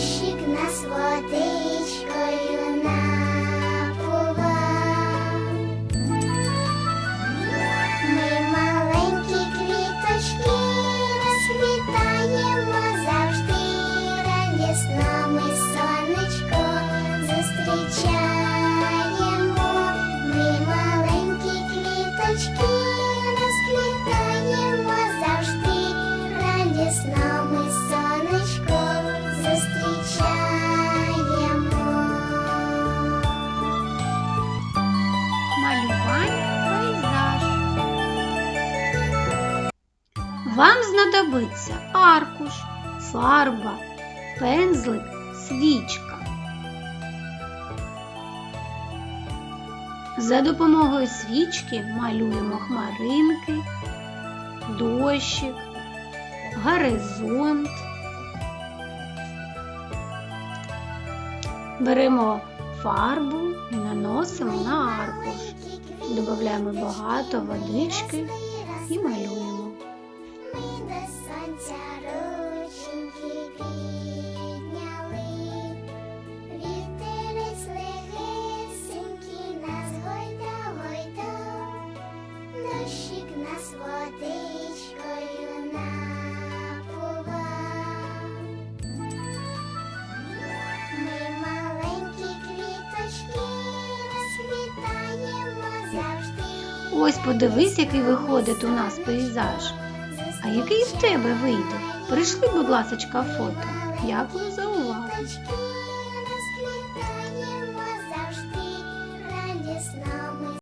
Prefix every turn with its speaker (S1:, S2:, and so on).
S1: дощик нас води. Знадобиться аркуш, фарба, пензлик, свічка. За допомогою свічки малюємо хмаринки, дощик, горизонт. Беремо фарбу і наносимо на аркуш. Додаємо багато водички Ось подивись, який виходить у нас пейзаж. А який в тебе вийде? Прийшли, будь ласочка, фото. Дякую за увагу.